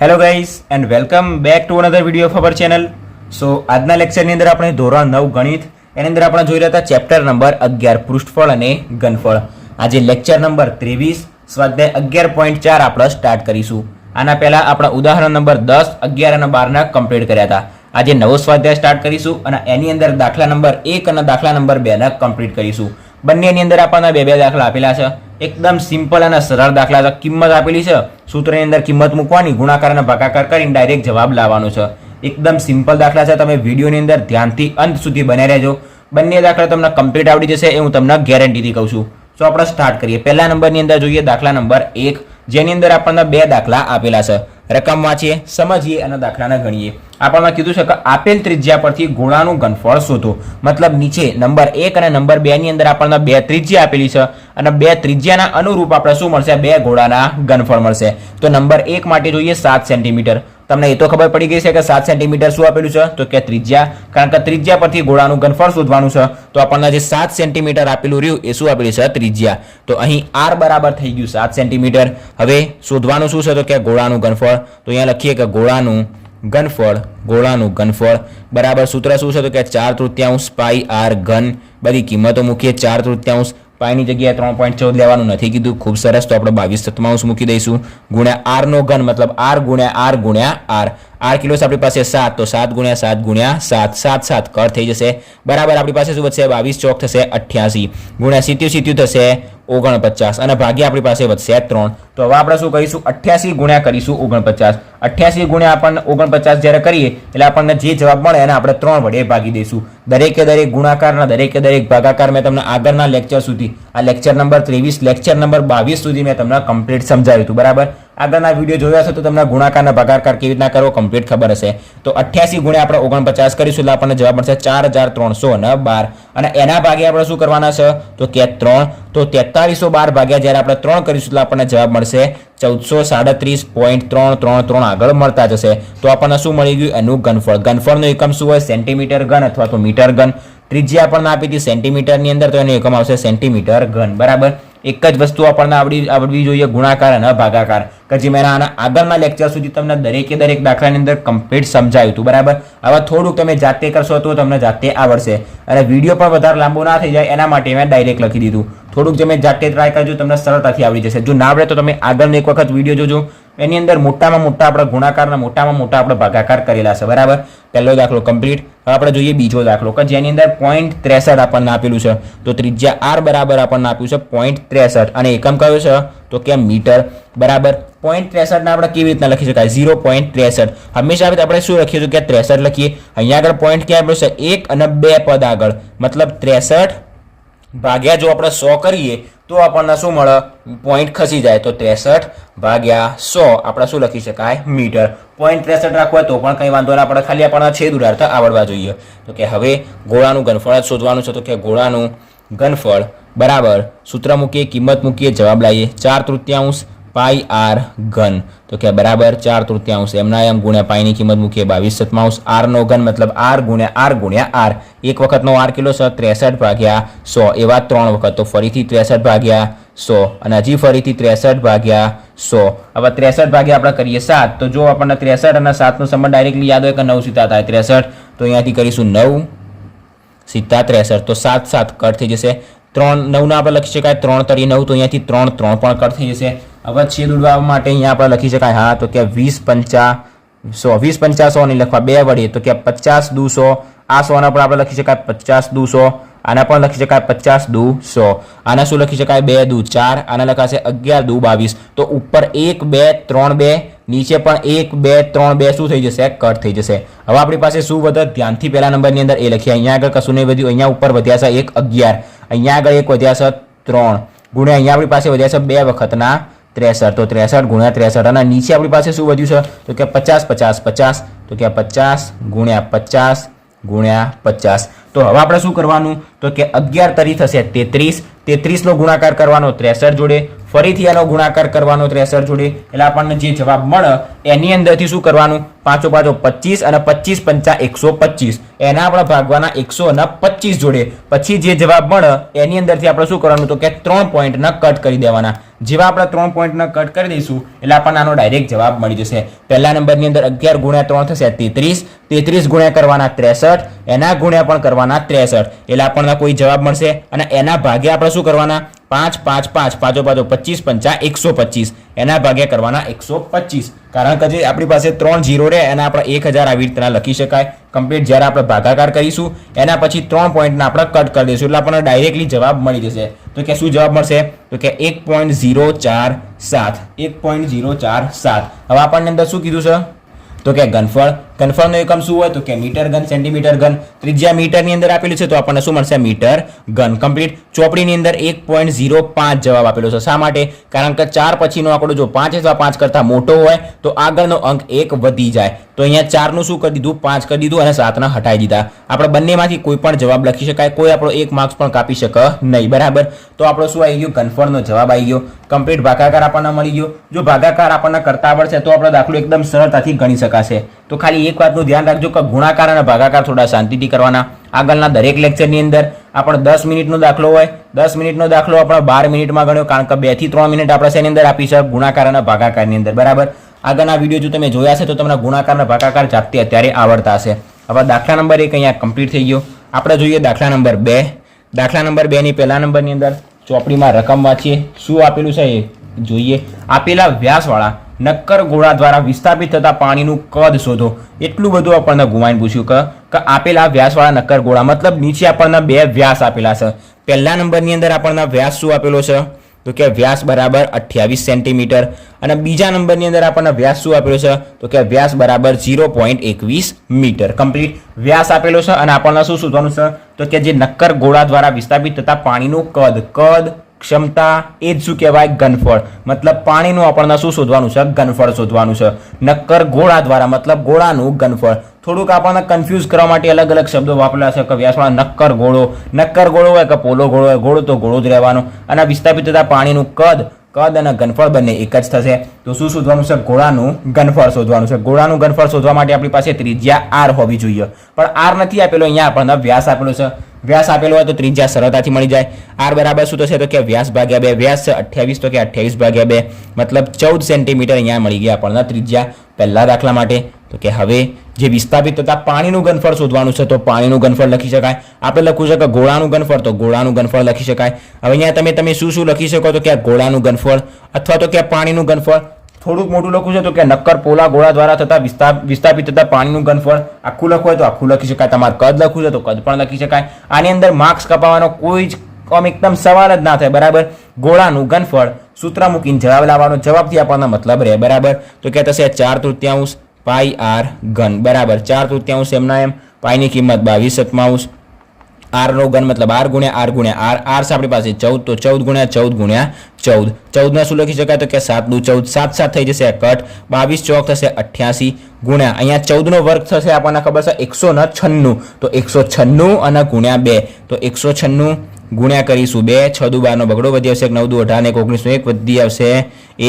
Hello guys and welcome back to another video of our channel so આજના લેક્ચરની અંદર આપણે ધોરણ નવ ગણિત, એની અંદર આપણે જોઈ રહ્યા હતા ચેપ્ટર નંબર અગિયાર પૃષ્ઠફળ અને ઘનફળ. આજે લેક્ચર નંબર ત્રેવીસ, સ્વાધ્યાય અગિયાર પોઈન્ટ ચાર આપણે સ્ટાર્ટ કરીશું. આના પહેલાં આપણા ઉદાહરણ નંબર દસ, અગિયાર અને બારના કમ્પ્લીટ કર્યા હતા. આજે નવો સ્વાધ્યાય સ્ટાર્ટ કરીશું અને એની અંદર દાખલા નંબર એક અને દાખલા નંબર બેના કમ્પ્લીટ કરીશું. બંનેની અંદર આપણને બે બે દાખલા આપેલા છે. એકદમ સિમ્પલ અને સરળ દાખલા છે. કિંમત આપેલી છે. સૂત્રની અંદર કિંમત મૂકવાની ગુણાકાર અને ભાગાકાર કરીને ડાયરેક્ટ જવાબ લાવવાનો છે. એકદમ સિમ્પલ દાખલા છે. તમે વિડીયોની અંદર ધ્યાનથી અંત સુધી બને રહેજો. બંને દાખલા તમને કમ્પ્લીટ આવડી જશે એ હું તમને ગેરંટીથી કહું છું. તો આપણે સ્ટાર્ટ કરીએ. પહેલા નંબરની અંદર જોઈએ દાખલા નંબર એક, જેની અંદર આપણને બે દાખલા આપેલા છે. રકમ વાંચીએ, સમજીએ અને દાખલાને ગણીએ. આપણને કીધું છે કે આપેલ ત્રિજ્યા પરથી ગોળાનું ઘનફળ શોધો. મતલબ નીચે નંબર એક અને નંબર બેની અંદર આપણને બે ત્રિજ્યા આપેલી છે. અને બે ત્રિજ્યાના અનુરૂપ આપણે શું મળશે? બે ઘોડાના ઘનફળ મળશે. તો નંબર એક માટે જોઈએ સાત સેન્ટીમીટર. તમને એ તો ખબર પડી ગઈ છે કે સાત સેન્ટીમીટર શું આપેલું છે? તો કે ત્રિજ્યા. કારણ કે ત્રિજ્યા પરથી ઘોડાનું ઘનફળ શોધવાનું છે. તો આપણને જે સાત સેન્ટીમીટર આપેલું રહ્યું એ શું આપેલું છે? ત્રિજ્યા. તો અહીં આર બરાબર થઈ ગયું સાત સેન્ટીમીટર. હવે શોધવાનું શું છે? તો કે ઘોડાનું ઘનફળ. તો અહીંયા લખીએ કે ઘોડાનું ઘનફળ, ગોળાનું ઘનફળ. બરાબર સૂત્ર શું છે? તો કે ચાર તૃતીયાંશ પાઈ આર ઘન. બધી કિંમતો મૂકીએ. ચાર તૃતીયાંશ પાઈની જગ્યાએ ત્રણ પોઈન્ટ ચૌદ લેવાનું નથી કીધું. ખૂબ સરસ. તો આપણે બાવીસ તત્માંશ મૂકી દઈશું. ગુણ્યા આર નો ઘન, મતલબ આર ગુણ્યા આર ગુણ્યા આર. આર કિલો આપણી પાસે સાત. તો સાત ગુણ્યા સાત ગુણ્યા સાત. સાત સાત કર થઈ જશે. બરાબર, આપણી પાસે શું વધશે? બાવીસ ચોક થશે અઠ્યાસી. ગુણ્યા સિત્યુ સિત્યુ થશે ઓગણપચાસ. અને ભાગ્યા આપણી પાસે વધશે ત્રણ. તો હવે આપણે શું કરીશું? અઠ્યાસી ગુણ્યા કરીશું ઓગણપચાસ. અઠ્યાસી ગુણ્યા આપણને ઓગણપચાસ જ્યારે કરીએ, એટલે આપણને જે જવાબ મળે એને આપણે ત્રણ વડે ભાગી દઈશું. દરેકે દરેક ગુણાકારના, દરેકે દરેક ભાગાકાર મેં તમને આગળના લેક્ચર સુધી, આ લેક્ચર નંબર ત્રેવીસ લેક્ચર નંબર બાવીસ સુધી મેં તમને કમ્પ્લીટ સમજાવ્યું હતું. બરાબર? આગળના વીડિયો જોયા હશે તો તમને ગુણાકારના ભાગાકાર કેવી રીતના કરવો કમ્પ્લીટ ખબર હશે. તો અઠ્યાસી ગુણ્યા આપણે ઓગણપચાસ કરીશું એટલે આપણને જવાબ મળશે ચાર હજાર ત્રણસો અને બાર. અને એના ભાગે આપણે શું કરવાના છે? તો કે ત્રણ. તો તેતાલીસો બાર ભાગ્યા જ્યારે આપણે ત્રણ કરીશું એટલે આપણને જવાબ મળશે ચૌદસો સાડત્રીસ પોઈન્ટ ત્રણ ત્રણ ત્રણ. આગળ મળતા જશે. તો આપણને શું મળી ગયું? એનું ઘનફળ. ઘનફળનો એકમ શું હોય? સેન્ટીમીટર ઘન અથવા તો મીટર ઘન. ત્રિજ્યા આપણને આપી હતી સેન્ટીમીટરની અંદર, તો એનું એકમ આવશે સેન્ટીમીટર ઘન. બરાબર? એક જ વસ્તુ આપણને આવડી આવડવી જોઈએ, ગુણાકાર અને ભાગાકાર. કે જે મેં આના આગળના લેક્ચર સુધી તમને દરેકે દરેક દાખલાની અંદર કમ્પ્લીટ સમજાયું હતું, બરાબર? હવે થોડુંક તમે જાતે કરશો તો તમને જાતે આવડશે. અને વીડિયો પણ વધારે લાંબો ના થઈ જાય, એના માટે મેં ડાયરેક્ટ લખી દીધું. થોડુંક તમે જાતે ટ્રાય કરજો, તમને સરળતાથી આવડી જશે. જો ના આવડે તો તમે આગળનો એક વખત વીડિયો જોજો. એની અંદર મોટામાં મોટા આપણે ગુણાકારના મોટામાં મોટા આપણે ભાગાકાર કરેલા છે, બરાબર? પહેલો દાખલો કમ્પ્લીટ હવે આપણે જોઈએ બીજો દાખલો, કે જેની અંદર પોઈન્ટ ત્રેસઠ આપણને આપેલું છે. તો ત્રિજ્યા આર બરાબર આપણને આપ્યું છે પોઈન્ટ ત્રેસઠ. અને એકમ કયો છે? તો કે મીટર. બરાબર? પોઈન્ટ ત્રેસઠને આપણે કેવી રીતના લખી શકાય? ઝીરો પોઈન્ટ ત્રેસઠ. હંમેશા આપણે શું લખીએ? છીએ કે ત્રેસઠ લખીએ. અહીંયા આગળ પોઈન્ટ ક્યાં આપ્યો છે? એક અને બે પદ આગળ. મતલબ ત્રેસઠ ભાગ્યા જો આપણે સો કરીએ, તો આપણને શું મળે? પોઈન્ટ ખસી જાય. તો ત્રેસઠ ભાગ્યા સો. આપણે શું લખી શકાય? મીટર. પોઈન્ટ ત્રેસઠ રાખવા તો પણ કંઈ વાંધો ના આપણે ખાલી આપણને છેદ ઉડાર્થ આવડવા જોઈએ. તો કે હવે ગોળાનું ઘનફળ જ શોધવાનું છે. તો કે ગોળાનું ઘનફળ બરાબર સૂત્ર મૂકીએ, કિંમત મૂકીએ, જવાબ લાવીએ. ચાર તૃતીયાંશ પાઈ આર ઘન. તો કે બરાબર ચાર તૃતીયાંશ. એમના એમ ગુણ્યા પાઈની કિંમત મૂકીએ બાવીસ સતમાંશ આરનો ઘન મતલબ આર ગુણ્યા આર ગુણ્યા આર. એક વખતનો આર કિલો છે, ત્રેસઠ ભાગ્યા સો. એવા ત્રણ વખત. તો ફરીથી ત્રેસઠ ભાગ્યા સો. અને હજી ફરીથી ત્રેસઠ ભાગ્યા સો. હવે ત્રેસઠ ભાગ્યા આપણે કરીએ સાત. તો જો આપણને ત્રેસઠ અને સાતનો સંબંધ ડાયરેક્ટલી યાદ હોય કે નવ સીતા થાય ત્રેસઠ, તો અહીંયાથી કરીશું નવ સીતા ત્રેસઠ. તો સાત સાત કટ થઈ જશે. ત્રણ નવના આપણે લખી શકાય ત્રણ તરી નવ, તો અહીંયાથી ત્રણ ત્રણ પણ કટ થઈ જશે. હવે છેદ ઉડવા માટે અહીંયા આપણે લખી શકાય, હા, તો કે વીસ પંચા સો, વીસ પંચા સો નહીં લખવા, બે વડે, તો કે પચાસ દુ સો, આ સોના પણ આપણે લખી શકાય પચાસ દુ સો, આના પણ લખી શકાય પચાસ દુ સો, આના શું લખી શકાય? બે દુ ચાર, આના લખાશે અગિયાર દુ બાવીસ, તો ઉપર એક, બે, ત્રણ, બે, નીચે પણ એક, બે, ત્રણ, બે, શું થઈ જશે? કટ થઈ જશે. હવે આપણી પાસે શું વધે? ધ્યાનથી પહેલા નંબરની અંદર એ લખીએ. અહીંયા આગળ કશું નહીં વધ્યું. અહીંયા ઉપર વધ્યા છે એક અગિયાર. અહીંયા આગળ એક વધ્યા છે ત્રણ. ગુણ્યા અહીંયા આપણી પાસે વધ્યા છે બે વખતના ત્રેસઠ. તો ત્રેસઠ ગુણ્યા ત્રેસઠ. અને નીચે આપણી પાસે શું વધ્યું છે? તો કે પચાસ પચાસ પચાસ. તો કે પચાસ ગુણ્યા પચાસ ગુણ્યા પચાસ. તો હવે આપણે શું કરવાનું? તો કે અગિયાર તરી થશે તેત્રીસ. તેત્રીસનો ગુણાકાર કરવાનો ત્રેસઠ જોડે. ફરીથી આનો ગુણાકાર કરવાનો ત્રેસઠ જોડે. એટલે આપણને જે જવાબ મળે, એની અંદરથી શું કરવાનું? પાંચો પાંચો પચીસ અને પચીસ પંચા એકસો પચીસ. એના આપણે ભાગવાના એકસો અને પચીસ જોડે. પછી જે જવાબ મળે, એની અંદરથી આપણે શું કરવાનું? તો કે ત્રણ પોઈન્ટના કટ કરી દેવાના. જેવા આપણે ત્રણ પોઈન્ટને કટ કરી દઈશું, એટલે આપણને આનો ડાયરેક્ટ જવાબ મળી જશે. પહેલા નંબરની અંદર અગિયાર ગુણ્યા ત્રણ થશે, તેત્રીસ. તેત્રીસ ગુણ્યા કરવાના ત્રેસઠ, એના ગુણ્યા પણ કરવાના ત્રેસઠ. એટલે આપણને કોઈ જવાબ મળશે. અને એના ભાગે આપણે શું કરવાના? પાંચ પાંચ પાંચ, પાંચો પાંચો, પચીસ પંચા એકસો પચીસ. એના ભાગે કરવાના એકસો પચીસ. કારણ કે જે આપણી પાસે ત્રણ જીરો રહે, એના આપણે એક હજાર આવી રીતના લખી શકાય. કમ્પ્લીટ જ્યારે આપણે ભાગાકાર કરીશું, એના પછી ત્રણ પોઈન્ટને આપણે કટ કરી દઈશું. એટલે આપણને ડાયરેક્ટલી જવાબ મળી જશે. તો કે શું જવાબ મળશે? તો કે એક પોઈન્ટ ઝીરો ચાર સાત. એક પોઈન્ટ ઝીરો ચાર સાત. હવે આપણને અંદર શું કીધું છે? તો કે ઘનફળ ઘનફળનો એકમ શું હોય તો કે મીટર ઘન, સેન્ટીમીટર ઘન. ત્રિજ્યા મીટરની અંદર આપેલું છે તો આપણને શું મળશે? મીટર ઘન. કમ્પ્લીટ ચોપડીની અંદર એક પોઈન્ટ ઝીરો પાંચ જવાબ આપેલો છે. શા માટે? કારણ કે ચાર પછીનો આંકડો જો પાંચ અથવા પાંચ કરતાં મોટો હોય, તો આગળનો અંક એક વધી જાય. તો અહીંયા ચારનું શું કરી દીધું? પાંચ કરી દીધું અને સાતના હટાવી દીધા. આપણે બંનેમાંથી કોઈ પણ જવાબ લખી શકાય. કોઈ આપણો એક માર્ક્સ પણ કાપી શકે નહીં. બરાબર? તો આપણો શું આવી ગયો? કન્ફર્મનો જવાબ આવી ગયો. કમ્પ્લીટ ભાગાકાર આપણને મળી ગયો. જો ભાગાકાર આપણને કરતા આવડશે તો આપણો દાખલો એકદમ સરળતાથી ગણી શકાશે. તો ખાલી એક વાતનું ધ્યાન રાખજો કે ગુણાકાર અને ભાગાકાર થોડા શાંતિથી કરવાના. આગળના દરેક લેક્ચરની અંદર આપણે દસ મિનિટનો દાખલો હોય. દસ મિનિટનો દાખલો આપણે બાર મિનિટમાં ગણ્યો, કારણ કે બેથી ત્રણ મિનિટ આપણે શેની અંદર આપી છે? ગુણાકાર અને ભાગાકારની અંદર. બરાબર? આગળના વીડિયો જો તમે જોયા છે, તો તમને ગુણાકાર અને ભાગાકાર જાતે અત્યારે આવડતા હશે. હવે દાખલા નંબર એક અહીંયા કમ્પ્લીટ થઈ ગયો. આપણે જોઈએ દાખલા નંબર બે. દાખલા નંબર બે ની પહેલા નંબરની અંદર ચોપડીમાં રકમ વાંચીએ. શું આપેલું છે એ? જોઈએ. આપેલા વ્યાસવાળા. નક્કર ગોળા દ્વારા વિસ્થાપિત થતા પાણીનું કદ શોધો. એટલું બધું આપણને ગુમાઈને પૂછ્યું કે આપેલા વ્યાસવાળા નક્કર ગોળા, મતલબ નીચે આપણને બે વ્યાસ આપેલા છે. પહેલા નંબરની અંદર આપણને વ્યાસ શું આપેલો છે? તો કે વ્યાસ બરાબર અઠ્યાવીસ સેન્ટીમીટર. અને બીજા નંબરની અંદર આપણને વ્યાસ શું આપેલો છે? તો કે વ્યાસ બરાબર ઝીરો પોઈન્ટ એકવીસ મીટર. કમ્પ્લીટ વ્યાસ આપેલો છે અને આપણને શું શોધવાનું છે? તો કે જે નક્કર ગોળા દ્વારા વિસ્થાપિત થતા પાણીનું કદ કદ ક્ષમતા એ જ શું કહેવાય? ઘનફળ મતલબ પાણીનું આપણને શું શોધવાનું છે? ઘનફળ શોધવાનું છે. નક્કર ગોળા દ્વારા, મતલબ ગોળાનું ઘનફળ થોડુંક આપણને કન્ફ્યુઝ કરવા માટે અલગ અલગ શબ્દો વાપરેલા છે. કે વ્યાસવાળા નક્કર ગોળો નક્કર ગોળો હોય કે પોલો ગોળો હોય ગોળો તો ગોળો જ રહેવાનો. અને વિસ્થાપિત થતા પાણીનું કદ કદ અને ઘનફળ બંને એક જ થશે. તો શું શોધવાનું છે? ગોળાનું ઘનફળ શોધવાનું છે. ગોળાનું ઘનફળ શોધવા માટે આપણી પાસે ત્રિજ્યા આર હોવી જોઈએ. પણ આર નથી આપેલો અહીંયા, આપણને વ્યાસ આપેલો છે. વ્યાસ આપેલો હોય તો ત્રિજ્યા સરળતાથી મળી જાય. આર બરાબર શું થશે? તો કે વ્યાસ ભાગ્યા બે, વ્યાસ છે અઠ્યાવીસ, તો કે અઠ્યાવીસ ભાગ્યા બે. મતલબ ચૌદ સેન્ટીમીટર અહીંયા મળી ગયા આપણને ત્રિજ્યા પહેલા દાખલા માટે. તો કે હવે જે વિસ્થાપિત થતા પાણીનું ઘનફળ શોધવાનું છે, તો પાણીનું ઘનફળ લખી શકાય. આપણે લખવું છે કે ગોળાનું ઘનફળ, તો ગોળાનું ઘનફળ લખી શકાય. હવે અહીંયા તમે તમે શું શું લખી શકો? તો કે ગોળાનું ઘનફળ અથવા તો કે પાણીનું ઘનફળ. થોડુંક મોટું લખું છે તો કે નક્કર પોલા ગોળા દ્વારા થતા વિસ્થા વિસ્થાપિત થતા પાણીનું ઘનફળ આખું લખવું હોય તો આખું લખી શકાય. તમારે કદ લખવું છે તો કદ પણ લખી શકાય. આની અંદર માર્ક્સ કપાવવાનો કોઈ જ આમ એકદમ સવાલ જ ના થાય. બરાબર? ગોળાનું ઘનફળ સૂત્ર મૂકીને જવાબ લાવવાનો. જવાબથી આપવાનો મતલબ રહે. બરાબર? તો કે થશે ચાર તૃતીયાંશ પાઈ આર ઘન. બરાબર? ચાર તૃતીયાંશ એમના એમ. પાઈની કિંમત બાવીસ સત્તાવીસ આર નો ઘન મતલબ આર ગુણ્યા આર ગુણ્યા આર. આર આપણી પાસે ચૌદ. તો ચૌદ ગુણ્યા ચૌદ ગુણ્યા ચૌદ. ચૌદના શું લખી શકાય તો કે સાતનું. ચૌદ સાત સાત થઈ જશે કટ. બાવીસ ચોક થશે અઠ્યાસી ગુણ્યા. અહીંયા ચૌદનો વર્ગ થશે આપણને ખબર છે એકસો ને છન્નું. તો એકસો છન્નું અને ગુણ્યા બે. તો એકસો છન્નું ગુણ્યા કરીશું બે. છ દુ બારનો બગડો વધી આવશે એક, નવ દુ અઢાર એક ઓગણીસો એક વધી આવશે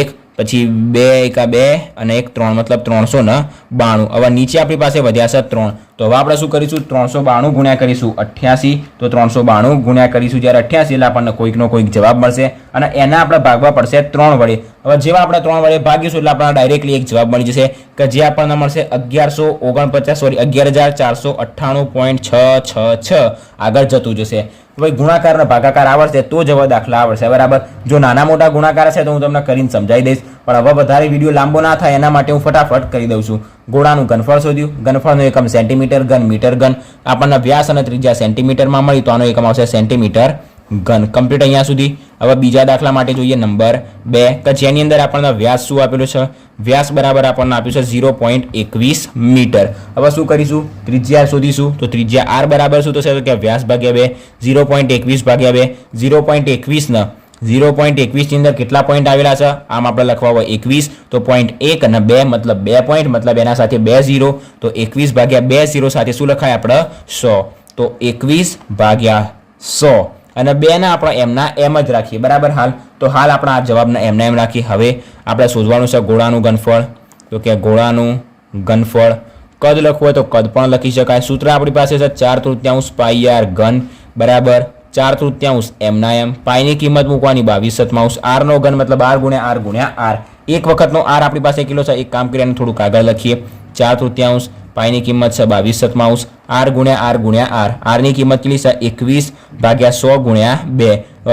એક. પછી બે એકા બે અને એક, ત્રણ. મતલબ ત્રણસો ને બાણું. હવે નીચે આપણી પાસે વધ્યા છે ત્રણ. તો હવે આપણે શું કરીશું? ત્રણસો બાણું ગુણ્યા કરીશું અઠ્યાસી. તો ત્રણસો બાણું ગુણ્યા કરીશું જ્યારે અઠ્યાસી, એટલે આપણને કોઈકનો કોઈક જવાબ મળશે. અને એના આપણે ભાગવા પડશે ત્રણ વડે. હવે જેવા આપણે ત્રણ વડે ભાગીશું એટલે આપણને ડાયરેક્ટલી એક જવાબ મળી જશે કે જે આપણને મળશે અગિયારસો ઓગણપચાસ સોરી અગિયાર હજાર ચારસો અઠ્ઠાણું પોઈન્ટ છ છ છ. આગળ જતું જશે. ભાઈ ગુણાકાર ભાગાકાર આવડશે તો જ હવે દાખલા આવડશે. બરાબર? જો નાના મોટા ગુણાકાર હશે તો હું તમને કરીને સમજાવી દઈશ. પણ હવે વધારે વીડિયો લાંબો ના થાય, એના માટે હું ફટાફટ કરી દઉં છું. ગોળાનું ઘનફળ શોધ્યું. ઘનફળનો એકમ સેન્ટીમીટર ઘન મીટર ઘન. આપણને વ્યાસ અને ત્રિજ્યા સેન્ટીમીટરમાં મળી, તો આનો એકમ આવશે સેન્ટીમીટર ઘન. કમ્પ્લીટ અહીંયા સુધી. હવે બીજા દાખલા માટે જોઈએ, નંબર બે. કે જેની અંદર આપણને વ્યાસ શું આપેલું છે? વ્યાસ બરાબર આપણને આપ્યું છે ઝીરો પોઈન્ટ એકવીસ મીટર. હવે શું કરીશું? ત્રિજ્યા શોધીશું. તો ત્રિજ્યા આર બરાબર શું થશે? તો કે વ્યાસ ભાગ્યા બે. ઝીરો પોઈન્ટ એકવીસ ભાગ્યા બે. ઝીરો પોઈન્ટ એકવીસના ઝીરો પોઈન્ટ એકવીસની અંદર કેટલા પોઈન્ટ આવેલા છે? આમ આપણે લખવા હોય એકવીસ, તો પોઈન્ટ એક અને બે મતલબ બે પોઈન્ટ મતલબ એના સાથે બે ઝીરો તો એકવીસ ભાગ્યા બે ઝીરો સાથે શું લખાય આપણે? સો. તો એકવીસ ભાગ્યા સો. અને બેના આપણે એમના એમ જ રાખીએ. બરાબર હાલ? તો હાલ આપણે આ જવાબના એમના એમ રાખીએ. હવે આપણે શોધવાનું છે ગોળાનું ઘનફળ. તો કે ગોળાનું ઘનફળ. કદ લખવું હોય તો કદ પણ લખી શકાય. સૂત્ર આપણી પાસે છે ચાર તૃત્યાંશ પાઈ આર ઘન. બરાબર? ચાર તૃત્યાંશ એમના એમ પાઈની કિંમત મૂકવાની બાવીસ સત્તાવીસ આરનો ઘન મતલબ આર ગુણ્યા આર ગુણ્યા આર. એક વખતનો આર આપણી પાસે કિલો છે? એક કામ કરીને થોડુંક આગળ લખીએ. ચાર તૃત્યાંશ પાઈની કિંમત છે બાવીસ સત્તાવીસ આર ગુણ્યા આર ગુણ્યા આર. આરની કિંમત કેટલી છે? એકવીસ ભાગ્યા સો ગુણ્યા બે.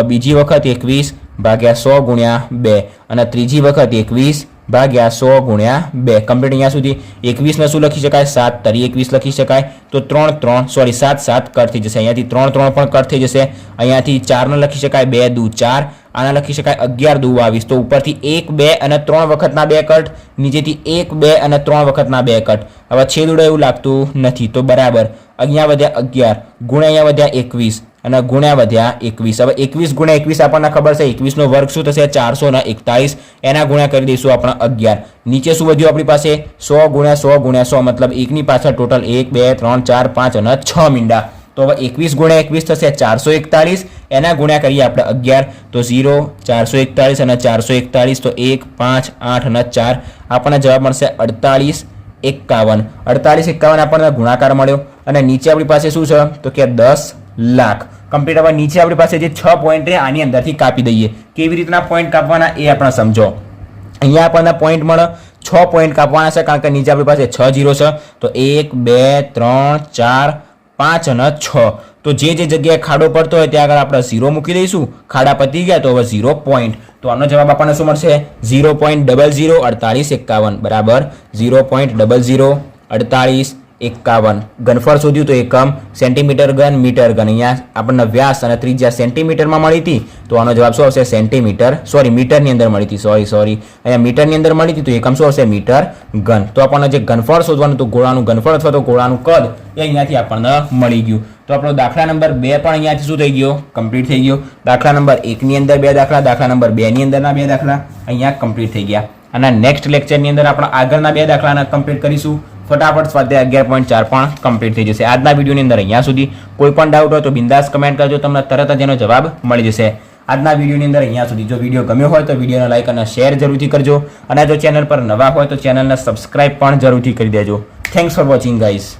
બીજી વખત એકવીસ ભાગ્યા સો ગુણ્યા બે. અને ત્રીજી વખત એકવીસ ભાગ્યા સો ગુણ્યા બે. કમ્પ્લીટ અહીંયા સુધી એકવીસને શું લખી શકાય? સાત. તરી એકવીસ લખી શકાય. તો ત્રણ ત્રણ સોરી સાત સાત કટ થઈ જશે. અહીંયાથી ત્રણ ત્રણ પણ કટ થઈ જશે. અહીંયાથી ચારને લખી શકાય બે, દુ, ચાર. આના લખી શકાય અગિયાર, દુ, બાવીસ. તો ઉપરથી એક, બે અને ત્રણ વખતના બે કટ. નીચેથી એક, બે અને ત્રણ વખતના બે કટ. હવે છેદુડો એવું લાગતું નથી. તો બરાબર. અહીંયા વધ્યા અગિયાર. ગુણ્યા અહીંયા વધ્યા એકવીસ. અને ગુણ્યા વધ્યા એકવીસ. હવે એકવીસ ગુણ્યા એકવીસ આપણને ખબર છે, એકવીસનો વર્ગ શું થશે? ચારસો ને એકતાલીસ. એના ગુણ્યા કરી દઈશું આપણે અગિયાર. નીચે શું વધ્યું આપણી પાસે? સો ગુણ્યા સો ગુણ્યા સો મતલબ એકની પાછળ ટોટલ એક, બે, ત્રણ, ચાર, પાંચ અને છ મીંડા. તો હવે એકવીસ ગુણ્યા એકવીસ થશે ચારસો એકતાલીસ. એના ગુણ્યા કરીએ આપણે અગિયાર. તો ઝીરો, ચારસો એકતાલીસ અને ચારસો એકતાલીસ. તો એક, પાંચ, આઠ અને ચાર. આપણને જવાબ મળશે અડતાલીસ એકાવન. અડતાલીસ એકાવન આપણને ગુણાકાર મળ્યો. અને નીચે આપણી પાસે શું છે? તો કે દસ લાખ. કમ્પ્લીટ હવે નીચે આપણી પાસે જે છ પોઈન્ટ રહે આની અંદરથી કાપી દઈએ. કેવી રીતના પોઈન્ટ કાપવાના એ આપણે સમજો. અહીંયા આપણને પોઈન્ટ મળે છ પોઈન્ટ કાપવાના છે, કારણ કે નીચે આપણી પાસે છ જીરો છે. તો એક, બે, ત્રણ, ચાર, પાંચ અને છ. તો જે જે જગ્યાએ ખાડો પડતો હોય ત્યાં આગળ આપણે ઝીરો મૂકી દઈશું. ખાડા પતી ગયા તો હવે ઝીરો પોઈન્ટ તો આનો જવાબ આપણને શું મળશે? ઝીરો પોઈન્ટ ડબલ ઝીરો અડતાલીસ એકાવન. બરાબર? ઝીરો પોઈન્ટ ડબલ ઝીરો અડતાલીસ એકાવન. ઘનફળ શોધ્યું તો એકમ, સેન્ટીમીટર ઘન, મીટર ઘન. અહીંયા આપણને વ્યાસ અને ત્રિજ્યા સેન્ટીમીટરમાં મળી હતી, તો આનો જવાબ શું આવશે? સેન્ટીમીટર, સોરી, મીટરની અંદર મળી હતી. સોરી સોરી અહીંયા મીટરની અંદર મળી હતી તો એકમ શું આવશે? મીટર ઘન. તો આપણને જે ઘનફળ શોધવાનું હતું, ગોળાનું ઘનફળ અથવા તો ગોળાનું કદ, એ અહીંયાથી આપણને મળી ગયું. તો આપણો દાખલા નંબર બે પણ અહીંયાથી શું થઈ ગયો? કમ્પ્લીટ થઈ ગયો. દાખલા નંબર એકની અંદર બે દાખલા દાખલા નંબર બેની અંદરના બે દાખલા, અહીંયા કમ્પ્લીટ થઈ ગયા. અને નેક્સ્ટ લેક્ચરની અંદર આપણે આગળના બે દાખલાના કમ્પ્લીટ કરીશું. ફટાફટ સ્વાધ્યાય અગિયાર પોઈન્ટ ચાર પણ કમ્પ્લીટ થઈ જશે. આજના વિડીયોની અંદર અહીંયા સુધી. કોઈ પણ ડાઉટ હોય તો બિંદાસ કમેન્ટ કરજો. તમને તરત જ એનો જવાબ મળી જશે. આજના વિડીયોની અંદર અહીંયા સુધી. જો વીડિયો ગમ્યો હોય તો વિડીયોને લાઇક અને શેર જરૂરથી કરજો. અને જો ચેનલ પર નવા હોય તો ચેનલને સબસ્ક્રાઇબ પણ જરૂરથી કરી દેજો. Thanks for watching guys